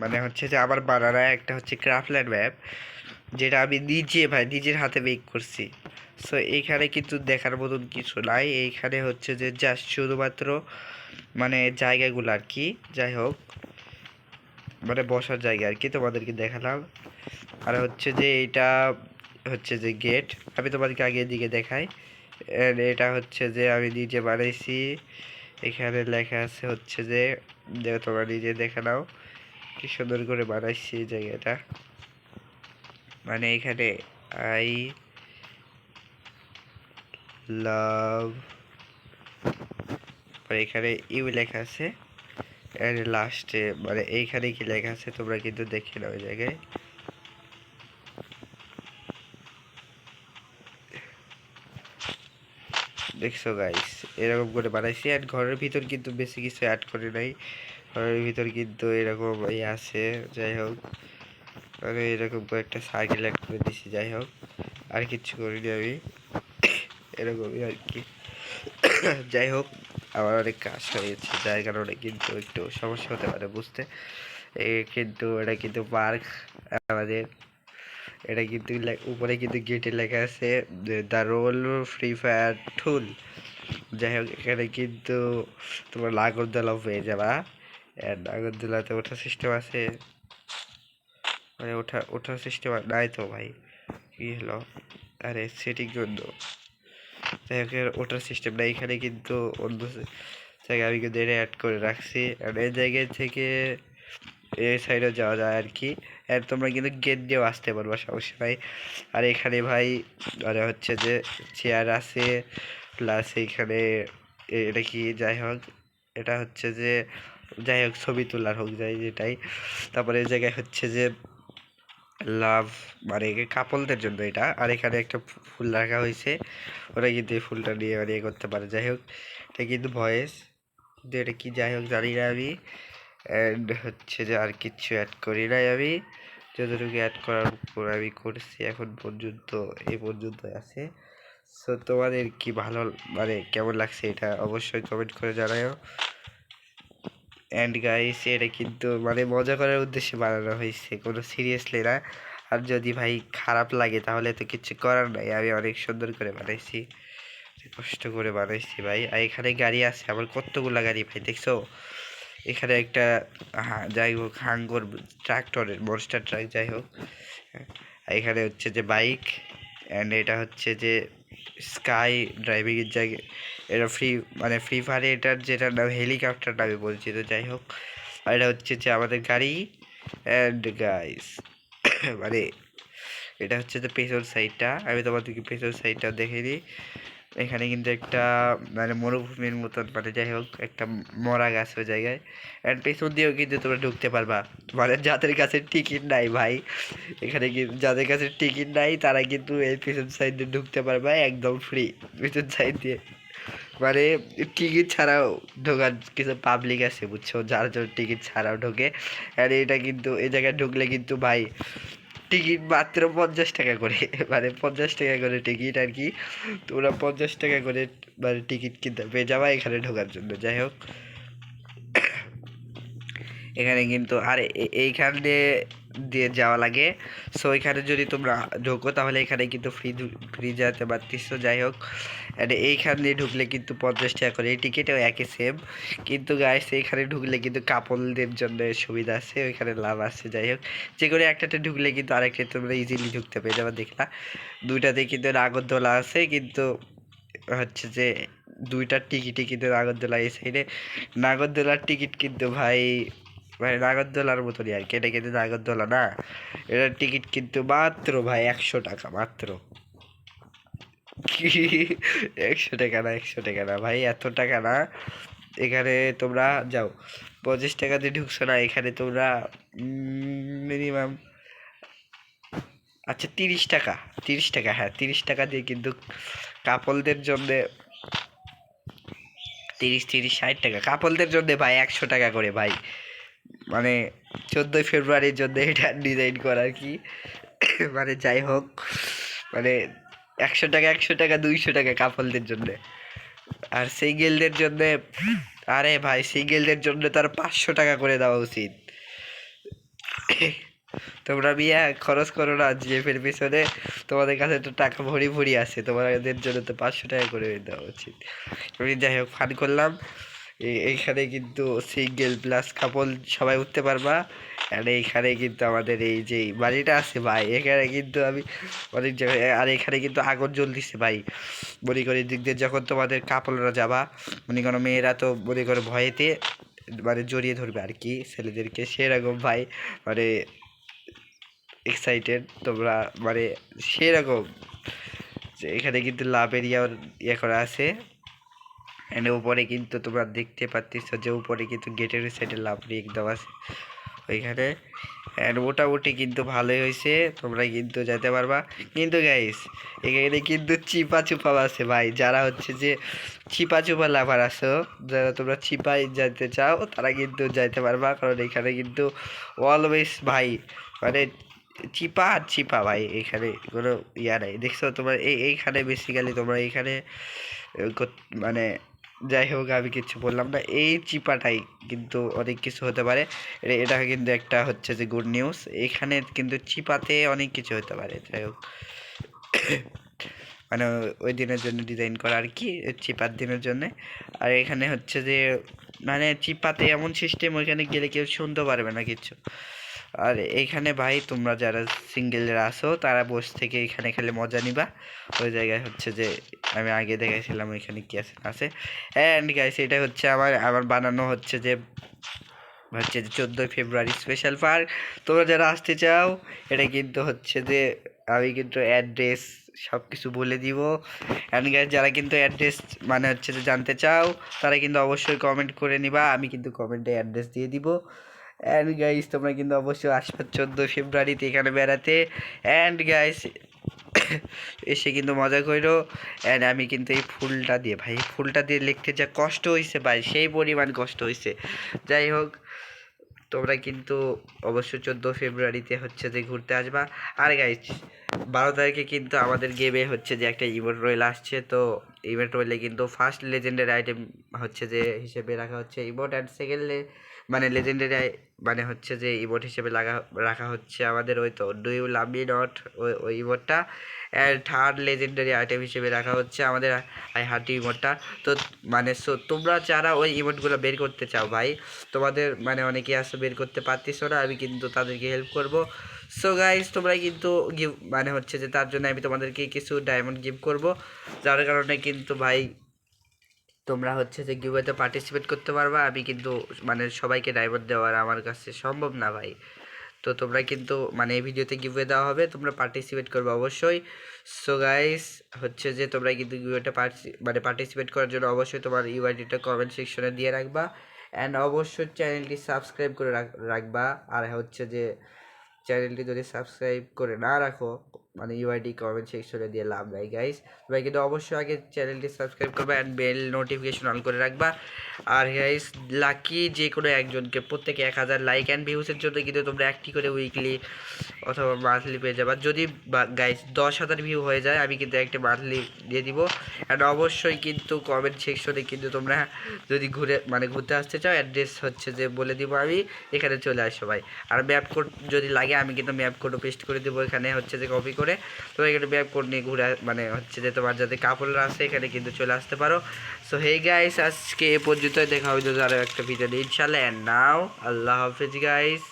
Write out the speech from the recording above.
মানে হচ্ছে যে আমার বানানা একটা হচ্ছে ক্রাফল্যান্ড ম্যাপ যেটা আমি নিজে ভাই নিজের হাতে মেক করছি। সো এইখানে কিন্তু দেখার মতন কিছু নাই। এইখানে হচ্ছে যে জাস্ট শুধুমাত্র মানে জায়গাগুলো আর কি, যাই হোক মানে বসার জায়গা আর কি তোমাদেরকে দেখালাম। আর হচ্ছে যে এটা হচ্ছে যে গেট আমি তোমাদেরকে আগে দিকে দেখাই। এটা হচ্ছে যে আমি নিজে বানাইছি। এখানে লেখা আছে হচ্ছে যে তোমরা নিজে দেখে নাও। কি সুন্দর করে বানাইছি এই জায়গাটা। মানে এখানে আই লাভ এখানে ইউ লেখা আছে এর লাস্টে মানে এইখানে কি লেখা আছে তোমরা কিন্তু দেখে নাও ওই জায়গায়। দেখছ গাইস এরকম করে বানাইছি আর ঘরের ভিতর কিন্তু বেশি কিছু অ্যাড করে নাই। ঘরের ভিতর কিন্তু এরকম এই আছে, যাই হোক। মানে এরকম একটা সার্কেল অ্যাড করে দিছি, যাই হোক। আর কিচ্ছু করিনি আমি। এরকমই আর কি। যাই হোক, আমার অনেক কাজ হয়েছে যার কারণে কিন্তু একটু সমস্যা হতে পারে বুঝতে। কিন্তু এটা কিন্তু পার্ক আমাদের এটা কিন্তু উপরে কিন্তু গেটে লেখা আছে the role Free Fire tool যাই হোক, এখানে কিন্তু তোমার নাগরদোলাও পেয়ে যাবা। আর নাগরদোলাতে ওঠার সিস্টেম আছে মানে ওঠা ওঠার সিস্টেম নাই তো ভাই কি হলো আরে সেটিং জন্য যাই হোক ওঠার সিস্টেম নাই এখানে কিন্তু অন্য জায়গায় আমি কিন্তু এটা অ্যাড করে রাখছি আর এই জায়গায় থেকে এই সাইডে যাওয়া যায় আর কি আর তোমরা কিন্তু গেট দিয়েও আসতে পারবা সমস্যা নাই আর এখানে ভাই মানে হচ্ছে যে চেয়ার আছে প্লাস এইখানে এটা কি যাই হোক এটা হচ্ছে যে যাই হোক, ছবি তোলার হোক, যাই যেটাই। তারপরে এই জায়গায় হচ্ছে যে, লাভ মানে কাপলদের জন্য এটা। আর এখানে একটা ফুল রাখা হয়েছে। ওরা কিন্তু এই ফুলটা নিয়ে মানে করতে পারে। যাই হোক, এটা কিন্তু ভয়েস। কিন্তু এটা কি যাই হোক, জানি না আমি। অ্যান্ড হচ্ছে যে আর কিচ্ছু অ্যাড করি নাই আমি। যতটুকু অ্যাড করার উপর আমি করছি এখন পর্যন্ত এই পর্যন্ত আছে। সো তোমাদের কি ভালো মানে কেমন লাগছে এটা অবশ্যই কমেন্ট করে জানাও অ্যান্ড গাইস এটা কিন্তু মানে মজা করার উদ্দেশ্যে বানানো হয়েছে। কোনো সিরিয়াসলি না। আর যদি ভাই খারাপ লাগে, তাহলে তো কিছু করার নাই। আমি অনেক সুন্দর করে বানাইছি। কষ্ট করে বানাইছি ভাই। আর এখানে গাড়ি আছে। আমার কতগুলা গাড়ি ভাই, দেখছ? এখানে একটা যাই হোক, হাঙ্গর ট্রাক্টরের মনস্টার ট্রাক যাই হোক। এখানে হচ্ছে যে বাইক অ্যান্ড এটা হচ্ছে যে স্কাই ড্রাইভিংয়ের জায়গায় এটা ফ্রি মানে ফ্রি ফায়ারে এটার যেটা নাম হেলিকপ্টার নামে বলছি, তো যাই হোক। আর এটা হচ্ছে যে আমাদের গাড়ি অ্যান্ড গাইস মানে এটা হচ্ছে যে পেছন সাইডটা আমি তোমাদেরকে পেছন সাইডটা দেখে দিই। এখানে কিন্তু একটা মানে মরুভূমির মতন মানে যাই হোক, একটা মরা গাছ ওই জায়গায়। অ্যান্ড পেছন দিয়েও কিন্তু তোমরা ঢুকতে পারবা। মানে যাদের কাছে টিকিট নাই ভাই, এখানে কিন্তু যাদের কাছে টিকিট নাই, তারা কিন্তু এই পেছন সাইড দিয়ে ঢুকতে পারবা, একদম ফ্রি পেছন সাইড দিয়ে। মানে টিকিট ছাড়াও ঢোকার কিছু পাবলিক আছে, বুঝছ? যার জন্য টিকিট ছাড়াও ঢোকে। আর এটা কিন্তু, এই জায়গায় ঢুকলে কিন্তু ভাই টিকিট মাত্র পঞ্চাশ টাকা করে। মানে পঞ্চাশ টাকা করে টিকিট আর কি। তোমরা পঞ্চাশ টাকা করে মানে টিকিট কিনতে পেয়ে যাবা এখানে ঢোকার জন্য। যাই হোক। এখানে কিন্তু, আর এইখান এইখানে দিয়ে যাওয়া লাগে। সো এখানে যদি তোমরা ঢোকো, তাহলে এখানে কিন্তু ফ্রি ফ্রি যেতে পারতিস। যাই হোক। আর এইখান দিয়ে ঢুকলে কিন্তু পঞ্চাশ টাকা করে। এই টিকিটেও একই সেম কিন্তু গাইস এইখানে ঢুকলে কিন্তু কাপলদের জন্য সুবিধা আছে। ওইখানে লাভ আছে, যাই হোক। যে কোনো একটাতে ঢুকলে কিন্তু আরেকটা তোমরা ইজিলি ঢুকতে পেয়ে যাবে, দেখলা। দুইটাতে কিন্তু নাগরদোলা আছে, কিন্তু হচ্ছে যে দুইটার টিকিটই কিন্তু নাগরদোলা এই সাইডে নাগরদোলার টিকিট কিন্তু ভাই ভাই নাগরদোলার মতনই আর কি। এটা কিন্তু নাগরদোলা না। এটার টিকিট কিন্তু মাত্র ভাই একশো টাকা, মাত্র। কি? একশো টাকা না, একশো টাকা না। ভাই, এত টাকা না। এখানে তোমরা যাও। পঁচিশ টাকা দিয়ে ঢুকছো না, এখানে তোমরা মিনিমাম আচ্ছা তিরিশ টাকা তিরিশ টাকা হ্যাঁ তিরিশ টাকা দিয়ে কিন্তু কাপলদের জন্যে তিরিশ তিরিশ, ষাট টাকা। কাপলদের জন্য ভাই, একশো টাকা করে, ভাই। মানে চোদ্দোই ফেব্রুয়ারির জন্য এটা ডিজাইন করা আর কি? মানে যাই হোক মানে একশো টাকা একশো টাকা, দুইশো টাকা কাপলদের জন্য। আর সিঙ্গেলদের জন্য, আরে ভাই, সিঙ্গেলদের জন্য তার পাঁচশো টাকা করে দেওয়া উচিত। তোমরা বিয়া খরচ করো না, জিএফের পিছনে। তোমাদের কাছে তো টাকা ভরি ভরি আছে, তোমাদের জন্য তো পাঁচশো টাকা করে দেওয়া উচিত। আমি যাই হোক, ফান করলাম। এইখানে কিন্তু সিঙ্গেল প্লাস কাপল সবাই উঠতে পারবা। আর এইখানে কিন্তু আমাদের এই যে বাড়িটা আছে ভাই, এখানে কিন্তু আমি অনেক জায়গায়, আর এখানে কিন্তু আগুন জ্বলতেছে ভাই। মনে করি দিক দিয়ে যখন তোমাদের কাপলরা যাবা, মনে করো মেয়েরা তো মনে করো ভয়েতে মানে জড়িয়ে ধরবে আর কি ছেলেদেরকে, সেরকম ভাই মানে এক্সাইটেড তোমরা মানে সেরকম। এখানে কিন্তু লাভ এরিয়া ইয়ে করা আছে। এন্ড উপরে কিন্তু তোমরা দেখতে পাচ্ছ যে উপরে কিন্তু গেটের সাইডে লাভ দেওয়া আছে ওইখানে। অ্যান্ড মোটামুটি কিন্তু ভালোই হয়েছে, তোমরা কিন্তু যেতে পারবা। কিন্তু গাইস এখানে কিন্তু চিপা চুপা আছে ভাই। যারা হচ্ছে যে চিপা চুপা লাভার আছো, যারা তোমরা চিপাই যেতে চাও, তারা কিন্তু যাইতে পারবা। কারণ এখানে কিন্তু অলওয়েজ ভাই মানে চিপা আর চিপা ভাই, এখানে কোনো ইয়া নাই। দেখছ তোমার, এই, এইখানে বেসিক্যালি তোমরা এইখানে মানে যাই হোক আমি কিছু বললাম না। এই চিপাটাই কিন্তু অনেক কিছু হতে পারে। এটা কিন্তু একটা হচ্ছে যে গুড নিউজ এখানে কিন্তু চিপাতে অনেক কিছু হতে পারে যাই হোক মানে ওই দিনের জন্য ডিজাইন করা আর কি, চিপার দিনের জন্য। আর এখানে হচ্ছে যে মানে চিপাতে এমন সিস্টেম ওইখানে গেলে কেউ শুনতে পারবে না কিছু। আর এইখানে ভাই তোমরা যারা সিঙ্গেলরা আসো তারা বসে থেকে এখানে খেলে মজা নিবা। ওই জায়গায় হচ্ছে যে, আমি আগে দেখাইছিলাম ওইখানে কি আছে আছে। অ্যান্ড গাইস এটা হচ্ছে আমার আমার বানানো হচ্ছে যে হচ্ছে যে চোদ্দোই ফেব্রুয়ারি স্পেশাল পার্ক তোমরা যারা আসতে চাও, এটা কিন্তু হচ্ছে যে, আমি কিন্তু অ্যাড্রেস সব কিছু বলে দিব। অ্যান্ড গাইস যারা কিন্তু অ্যাড্রেস মানে হচ্ছে যে জানতে চাও, তারা কিন্তু অবশ্যই কমেন্ট করে নিবা। আমি কিন্তু কমেন্টে অ্যাড্রেস দিয়ে দিব। অ্যান্ড গাইস তোমরা কিন্তু অবশ্যই আসবে চোদ্দ ফেব্রুয়ারিতে এখানে বেড়াতে। অ্যান্ড গাইস এসে কিন্তু মজা করো। অ্যান্ড আমি কিন্তু এই ফুলটা দিয়ে, ভাই ফুলটা দিয়ে লিখতে যা কষ্ট হয়েছে ভাই, সেই পরিমাণ কষ্ট হয়েছে যাই হোক, তোমরা কিন্তু অবশ্যই চোদ্দ ফেব্রুয়ারিতে হচ্ছে যে ঘুরতে আসবা। আর গাইজ বারো তারিখে কিন্তু আমাদের গেমে হচ্ছে যে একটা ইভেন্ট রয়েল আসছে। তো ইভেন্ট রয়েলে কিন্তু ফার্স্ট লেজেন্ডের আইটেম হচ্ছে যে হিসেবে রাখা হচ্ছে। ইমোট অ্যান্ড সেকেন্ড মানে লেজেন্ডারি মানে হচ্ছে যে ইমোট হিসেবে লাগা, রাখা হচ্ছে আমাদের ওই তো do you love me not ওই ইমোটটা থার্ড লেজেন্ডারি আইটেম হিসেবে রাখা হচ্ছে আমাদের আই হার্টি ইমোটটা তো মানে সো, তোমরা যারা ওই ইমোটগুলো বের করতে চাও ভাই, তোমাদের মানে অনেকে আসে বের করতে পারতেছো না, আমি কিন্তু তাদেরকে হেল্প করব। সো গাইজ তোমরা কিন্তু গিভ মানে হচ্ছে যে তার জন্য আমি তোমাদেরকে কিছু ডায়মন্ড গিফট করব। যার কারণে কিন্তু ভাই তোমরা হচ্ছে যে গিভওয়েতে পার্টিসিপেট করতে পারবা। আমি কিন্তু মানে সবাইকে ডায়মন্ড দেওয়ার আমার কাছে সম্ভব না ভাই। তো তোমরা কিন্তু মানে এই ভিডিওতে গিভওয়ে দেওয়া হবে, তোমরা পার্টিসিপেট করবে অবশ্যই। সো গাইস হচ্ছে যে তোমরা কিন্তু গিভওয়েটা মানে পার্টিসিপেট করার জন্য অবশ্যই তোমার ইউআইডিটা কমেন্ট সেকশনে দিয়ে রাখবা। অ্যান্ড অবশ্যই চ্যানেলটি সাবস্ক্রাইব করে রাখ- রাখবা। আর হচ্ছে যে চ্যানেলটি যদি সাবস্ক্রাইব করে না রাখো মানে ইউআইডি কমেন্ট সেকশনে দিয়ে লাভ নাই গাইস তোমরা কিন্তু অবশ্যই আগে চ্যানেলটি সাবস্ক্রাইব করবে অ্যান্ড বেল নোটিফিকেশন অন করে রাখবা। আর গাইস লাকি যে কোনো একজনকে, প্রত্যেকে এক হাজার লাইক অ্যান্ড ভিউসের জন্য কিন্তু তোমরা একটি করে উইকলি অথবা মান্থলি পেয়ে যাবা। যদি গাইস দশ হাজার ভিউ হয়ে যায়, আমি কিন্তু একটা মান্থলি দিয়ে দিব। অ্যান্ড অবশ্যই কিন্তু কমেন্ট সেকশনে কিন্তু তোমরা যদি ঘুরে মানে ঘুরতে আসতে চাও অ্যাড্রেস হচ্ছে যে বলে দিব আমি, এখানে চলে আসো ভাই আর ম্যাপ কোড যদি লাগে, আমি কিন্তু ম্যাপ কোডও পেস্ট করে দেবো। এখানে হচ্ছে যে কপি করে তো এখানে ব্যাগ কোড নিয়ে ঘুরে মানে হচ্ছে যে তোমার যাতে কাপড়রা আছে এখানে কিন্তু চলে আসতে পারো। সো হে গাইস আজকে এ পর্যন্তই। দেখা হবে যারা একটা ভিডিও ইনশাল্লাহ নাও আল্লাহ হাফিজ গাইস